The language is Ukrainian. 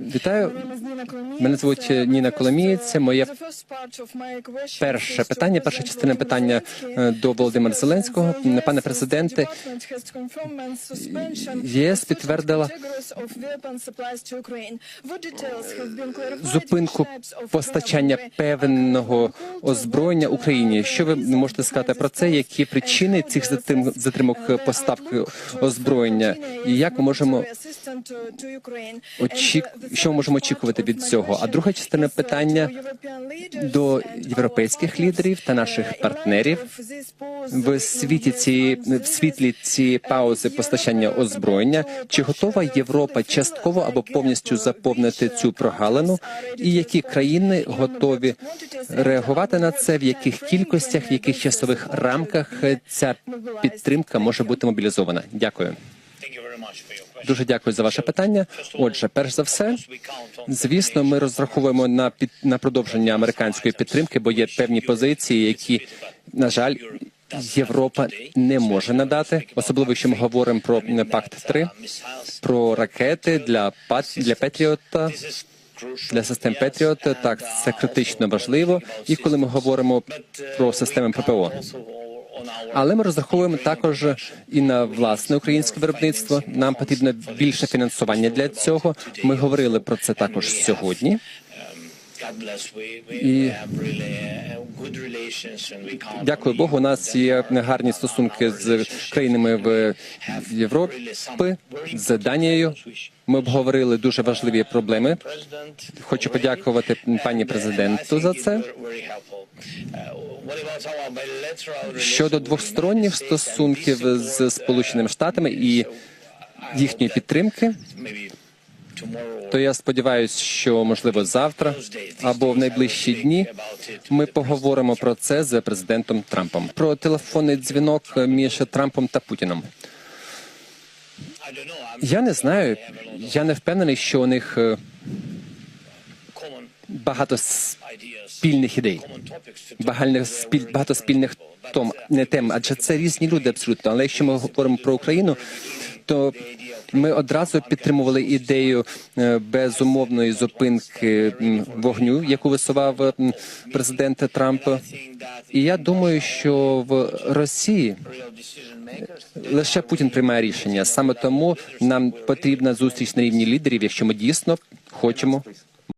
Вітаю. Мене звуть Ніна Коломієць. Це моє перше питання, перша частина питання е, до Володимира Зеленського. Пане президенте, ЄС підтвердила зупинку постачання певного озброєння Україні. Що ви можете сказати про це? Які причини цих затримок поставки озброєння? І як ми можемо очі... що ми можемо очікувати від цього? А друга частина питання до європейських лідерів та наших партнерів в світі цієї в світлі цієї паузи постачання озброєння. Чи готова Європа частково або повністю заповнити цю прогалину? І які країни готові реагувати на це? В яких кількостях, в яких часових рамках ця підтримка може бути мобілізована? Дякую. Дуже дякую за ваше питання. Отже, перш за все, звісно, ми розраховуємо на під на продовження американської підтримки, бо є певні позиції, які на жаль. Європа не може надати, особливо якщо ми говоримо про пакт 3 про ракети для для Петріота, для систем Петріот. Так, це критично важливо. І коли ми говоримо про системи ППО. Але ми розраховуємо також і на власне українське виробництво. Нам потрібно більше фінансування для цього. Ми говорили про це також сьогодні. І Дякую Богу. У нас є гарні стосунки з країнами в Європі, з Данією. Ми обговорили дуже важливі проблеми. Хочу подякувати пані президенту за це. Щодо двосторонніх стосунків з Сполученими Штатами і їхньої підтримки, то я сподіваюся, що можливо завтра або в найближчі дні ми поговоримо про це з президентом Трампом. Про телефонний дзвінок між Трампом та Путіном. Я не знаю. Я не впевнений, що у них е, багато спільних ідей, багато спіль багато спільних том не тем, адже це різні люди абсолютно. Але якщо ми говоримо про Україну, то ми одразу підтримували ідею е, безумовної зупинки вогню, яку висував президент Трамп. І я думаю, що в Росії лише Путін приймає рішення. Саме тому нам потрібна зустріч на рівні лідерів, якщо ми дійсно хочемо